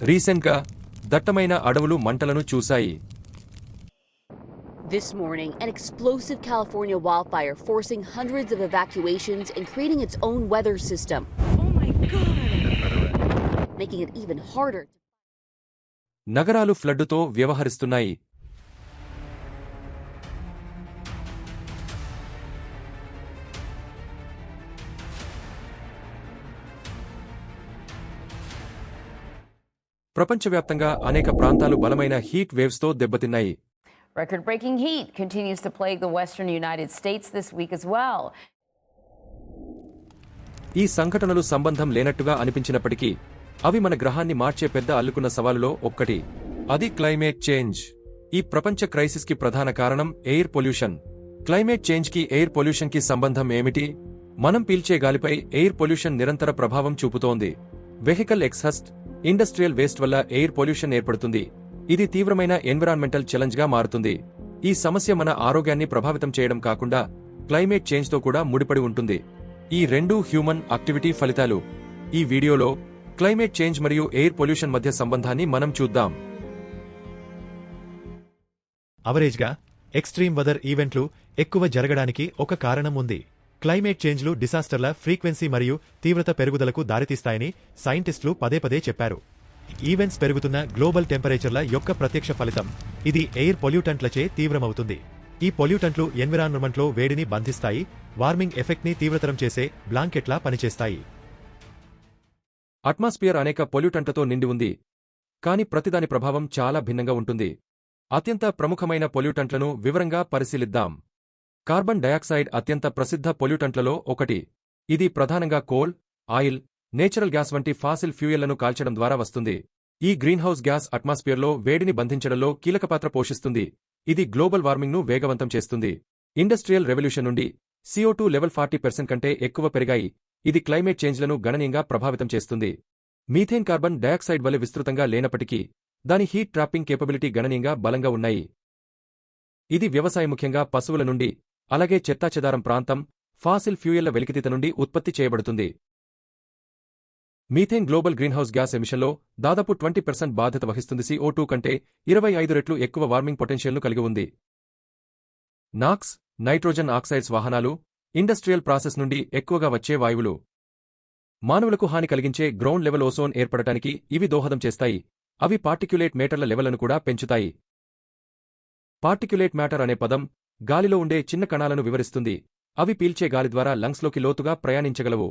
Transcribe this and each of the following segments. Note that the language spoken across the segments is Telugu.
రీసెంట్గా దట్టమైన అడవులు మంటలను చూశాయి This morning, an explosive California wildfire forcing hundreds of evacuations and creating its own weather system, Oh my god. making it even harder. నగరాలు ఫ్లడ్డుతో వ్యవహరిస్తున్నాయి ప్రపంచవ్యాప్తంగా అనేక ప్రాంతాలు బలమైన హీట్ వేవ్స్తో దెబ్బతిన్నాయి. Record breaking heat continues to plague the western United States this week as well. ఈ సంఘటనలు సంబంధం లేనట్టుగా అనిపించినప్పటికీ అవి మన గ్రహాన్ని మార్చే పెద్ద అల్లుకున్న సవాలులో ఒక్కటి. అది క్లైమేట్ చేంజ్. ఈ ప్రపంచ క్రైసిస్కి ప్రధాన కారణం ఎయిర్ పొల్యూషన్. క్లైమేట్ చేంజ్కి ఎయిర్ పొల్యూషన్కి సంబంధం ఏమిటి? మనం పీల్చే గాలిపై ఎయిర్ పొల్యూషన్ నిరంతర ప్రభావం చూపుతోంది. వెహికల్ ఎక్స్హస్ట్ ఇండస్ట్రియల్ వేస్ట్ వల్ల ఎయిర్ పొల్యూషన్ ఏర్పడుతుంది. ఇది తీవ్రమైన ఎన్విరాన్మెంటల్ ఛాలెంజ్గా మారుతుంది. ఈ సమస్య మన ఆరోగ్యాన్ని ప్రభావితం చేయడం కాకుండా క్లైమేట్ చేంజ్తో కూడా ముడిపడి ఉంటుంది. ఈ రెండు హ్యూమన్ యాక్టివిటీ ఫలితాలు. ఈ వీడియోలో క్లైమేట్ చేంజ్ మరియు ఎయిర్ పొల్యూషన్ మధ్య సంబంధాన్ని మనం చూద్దాం. అవరేజ్గా ఎక్స్ట్రీమ్ వెదర్ ఈవెంట్లు ఎక్కువ జరగడానికి ఒక కారణం ఉంది. క్లైమేట్ చేంజ్లు డిసాస్టర్ల ఫ్రీక్వెన్సీ మరియు తీవ్రత పెరుగుదలకు దారితీస్తాయని సైంటిస్టులు పదే పదే చెప్పారు. ఈవెంట్స్ పెరుగుతున్న గ్లోబల్ టెంపరేచర్ల యొక్క ప్రత్యక్ష ఫలితం ఇది ఎయిర్ పొల్యూటెంట్లచే తీవ్రమవుతుంది. ఈ పొల్యూటెంట్లు ఎన్విరాన్మెంట్లో వేడిని బంధిస్తాయి వార్మింగ్ ఎఫెక్ట్ని తీవ్రతరం చేసే బ్లాంకెట్లా పనిచేస్తాయి. అట్మాస్ఫియర్ అనేక పొల్యూటంట్లతో నిండి ఉంది కాని ప్రతిదాని ప్రభావం చాలా భిన్నంగా ఉంటుంది. అత్యంత ప్రముఖమైన పొల్యూటంట్లను వివరంగా పరిశీలిద్దాం. కార్బన్ డయాక్సైడ్ అత్యంత ప్రసిద్ధ పొల్యూటంట్లలో ఒకటి. ఇది ప్రధానంగా కోల్ ఆయిల్ నేచురల్ గ్యాస్ వంటి ఫాసిల్ ఫ్యూయల్లను కాల్చడం ద్వారా వస్తుంది. ఈ గ్రీన్హౌస్ గ్యాస్ అట్మాస్ఫియర్లో వేడిని బంధించడంలో కీలకపాత్ర పోషిస్తుంది. ఇది గ్లోబల్ వార్మింగ్ను వేగవంతం చేస్తుంది. ఇండస్ట్రియల్ రెవల్యూషన్ నుండి CO2 లెవెల్ ఫార్టీ పెర్సెంట్ కంటే ఎక్కువ పెరిగాయి. ఇది క్లైమేట్ చేంజ్లను గణనీయంగా ప్రభావితం చేస్తుంది. మీథేన్ కార్బన్ డయాక్సైడ్ వలె విస్తృతంగా లేనప్పటికీ దాని హీట్ ట్రాపింగ్ కేపబిలిటీ గణనీయంగా బలంగా ఉన్నాయి. ఇది వ్యవసాయ ముఖ్యంగా పశువుల నుండి అలాగే చెత్తాచెదారం ప్రాంతం ఫాసిల్ ఫ్యూయల్ల వెలికితీత నుండి ఉత్పత్తి చేయబడుతుంది. మీథేన్ గ్లోబల్ గ్రీన్హౌస్ గ్యాస్ ఎమిషన్లో దాదాపు ట్వంటీ పర్సెంట్ బాధ్యత వహిస్తుంది సిఓ టూ కంటే ఇరవై ఐదు రెట్లు ఎక్కువ వార్మింగ్ పొటెన్షియల్ను కలిగి ఉంది. నాక్స్ నైట్రోజన్ ఆక్సైడ్స్ వాహనాలు ఇండస్ట్రియల్ ప్రాసెస్ నుండి ఎక్కువగా వచ్చే వాయువులు. మానవులకు హాని కలిగించే గ్రౌండ్ లెవెల్ ఓసోన్ ఏర్పడటానికి ఇవి దోహదం చేస్తాయి. అవి పార్టిక్యులేట్ మేటర్ల లెవెల్లను కూడా పెంచుతాయి. పార్టిక్యులేట్ మ్యాటర్ అనే పదం గాలిలో ఉండే చిన్న కణాలను వివరిస్తుంది. అవి పీల్చే గాలి ద్వారా లంగ్స్లోకి లోతుగా ప్రయాణించగలవు.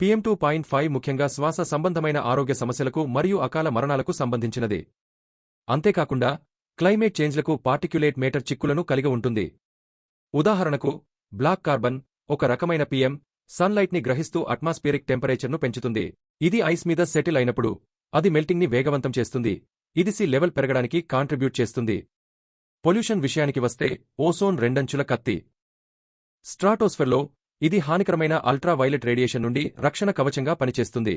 పిఎం టూ పాయింట్ ఫైవ్ ముఖ్యంగా శ్వాస సంబంధమైన ఆరోగ్య సమస్యలకు మరియు అకాల మరణాలకు సంబంధించినది. అంతేకాకుండా క్లైమేట్ చేంజ్లకు పార్టిక్యులేట్ మేటర్ చిక్కులను కలిగి ఉంటుంది. ఉదాహరణకు బ్లాక్ కార్బన్ ఒక రకమైన పిఎం సన్లైట్ని గ్రహిస్తూ అట్మాస్ఫియరిక్ టెంపరేచర్ను పెంచుతుంది. ఇది ఐస్ మీద సెటిల్ అయినప్పుడు అది మెల్టింగ్ని వేగవంతం చేస్తుంది. ఇది సి లెవెల్ పెరగడానికి కాంట్రిబ్యూట్ చేస్తుంది. పొల్యూషన్ విషయానికి వస్తే ఓసోన్ రెండంచుల కత్తి. స్ట్రాటోస్ఫెర్లో ఇది హానికరమైన అల్ట్రా వైలెట్ రేడియేషన్ నుండి రక్షణ కవచంగా పనిచేస్తుంది.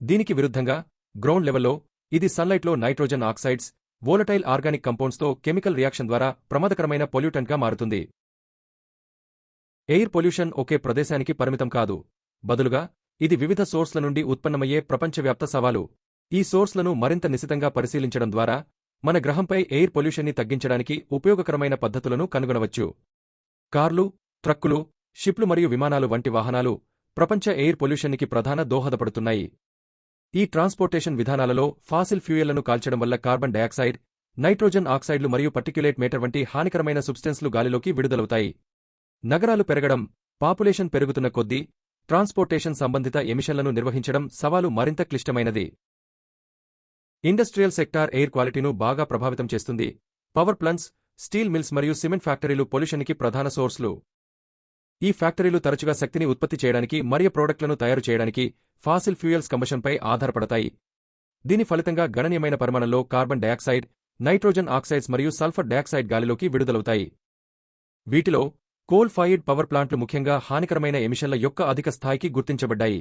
దీనికి విరుద్ధంగా గ్రౌండ్ లెవెల్లో ఇది సన్లైట్లో నైట్రోజన్ ఆక్సైడ్స్ వోలటైల్ ఆర్గానిక్ కంపౌండ్స్తో కెమికల్ రియాక్షన్ ద్వారా ప్రమాదకరమైన పొల్యూటెంట్గా మారుతుంది. ఎయిర్ పొల్యూషన్ ఒకే ప్రదేశానికి పరిమితం కాదు. బదులుగా ఇది వివిధ సోర్స్ల నుండి ఉత్పన్నమయ్యే ప్రపంచవ్యాప్త సవాలు. ఈ సోర్స్లను మరింత నిశితంగా పరిశీలించడం ద్వారా మన గ్రహంపై ఎయిర్ పొల్యూషన్ని తగ్గించడానికి ఉపయోగకరమైన పద్ధతులను కనుగొనవచ్చు. కార్లు ట్రక్కులు షిప్లు మరియు విమానాలు వంటి వాహనాలు ప్రపంచ ఎయిర్ పొల్యూషన్నికి ప్రధాన దోహదపడుతున్నాయి. ఈ ట్రాన్స్పోర్టేషన్ విధానాలలో ఫాసిల్ ఫ్యూయల్లను కాల్చడం వల్ల కార్బన్ డయాక్సైడ్ నైట్రోజన్ ఆక్సైడ్లు మరియు పర్టిక్యులేట్ మేటర్ వంటి హానికరమైన సుబ్స్టెన్స్లు గాలిలోకి విడుదలవుతాయి. నగరాలు పెరగడం పాపులేషన్ పెరుగుతున్న కొద్దీ ట్రాన్స్పోర్టేషన్ సంబంధిత ఎమిషన్లను నిర్వహించడం సవాలు మరింత క్లిష్టమైనది. ఇండస్ట్రియల్ సెక్టార్ ఎయిర్ క్వాలిటీను బాగా ప్రభావితం చేస్తుంది. పవర్ ప్లాంట్స్ స్టీల్ మిల్స్ మరియు సిమెంట్ ఫ్యాక్టరీలు పొల్యూషన్కి ప్రధాన సోర్స్లు. ఈ ఫ్యాక్టరీలు తరచుగా శక్తిని ఉత్పత్తి చేయడానికి మరియు ప్రోడక్ట్లను తయారు చేయడానికి ఫాసిల్ ఫ్యూయల్స్ కంబషన్పై ఆధారపడతాయి. దీని ఫలితంగా గణనీయమైన పరిమాణంలో కార్బన్ డయాక్సైడ్ నైట్రోజన్ ఆక్సైడ్స్ మరియు సల్ఫర్ డయాక్సైడ్ గాలిలోకి విడుదలవుతాయి. వీటిలో కోల్ ఫైర్డ్ పవర్ ప్లాంట్లు ముఖ్యంగా హానికరమైన ఎమిషన్ల యొక్క అధిక స్థాయికి గుర్తించబడ్డాయి.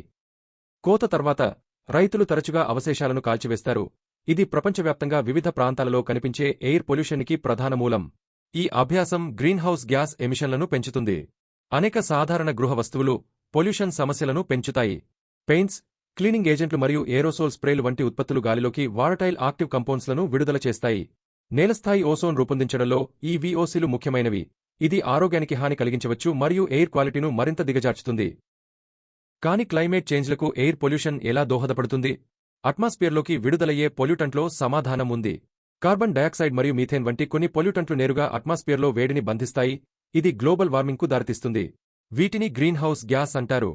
కోత తర్వాత రైతులు తరచుగా అవశేషాలను కాల్చివేస్తారు. ఇది ప్రపంచవ్యాప్తంగా వివిధ ప్రాంతాలలో కనిపించే ఎయిర్ పొల్యూషన్కి ప్రధాన మూలం. ఈ అభ్యాసం గ్రీన్హౌస్ గ్యాస్ ఎమిషన్లను పెంచుతుంది. అనేక సాధారణ గృహ వస్తువులు పొల్యూషన్ సమస్యలను పెంచుతాయి. పెయింట్స్ క్లీనింగ్ ఏజెంట్లు మరియు ఏరోసోల్ స్ప్రేలు వంటి ఉత్పత్తులు గాలిలోకి వారటైల్ ఆక్టివ్ కంపౌండ్స్లను విడుదల చేస్తాయి. నేలస్థాయి ఓసోన్ రూపొందించడంలో ఈ విఓసీలు ముఖ్యమైనవి. ఇది ఆరోగ్యానికి హాని కలిగించవచ్చు మరియు ఎయిర్ క్వాలిటీను మరింత దిగజార్చుతుంది. కాని క్లైమేట్ చేంజ్లకు ఎయిర్ పొల్యూషన్ ఎలా దోహదపడుతుంది? అట్మాస్ఫియర్లోకి విడుదలయ్యే పొల్యూటంట్లో సమాధానం ఉంది కార్బన్ డయాక్సైడ్ మరియు మీథేన్ వంటి కొన్ని పొల్యూటంట్లు నేరుగా అట్మాస్ఫియర్లో వేడిని బంధిస్తాయి. ఇది గ్లోబల్ వార్మింగ్కు దారితీస్తుంది. వీటిని గ్రీన్హౌస్ గ్యాస్ అంటారు.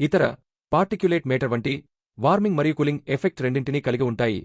ఇతర పార్టిక్యులేట్ మేటర్ వంటి వార్మింగ్ మరియు కూలింగ్ ఎఫెక్ట్ రెండింటినీ కలిగి ఉంటాయి.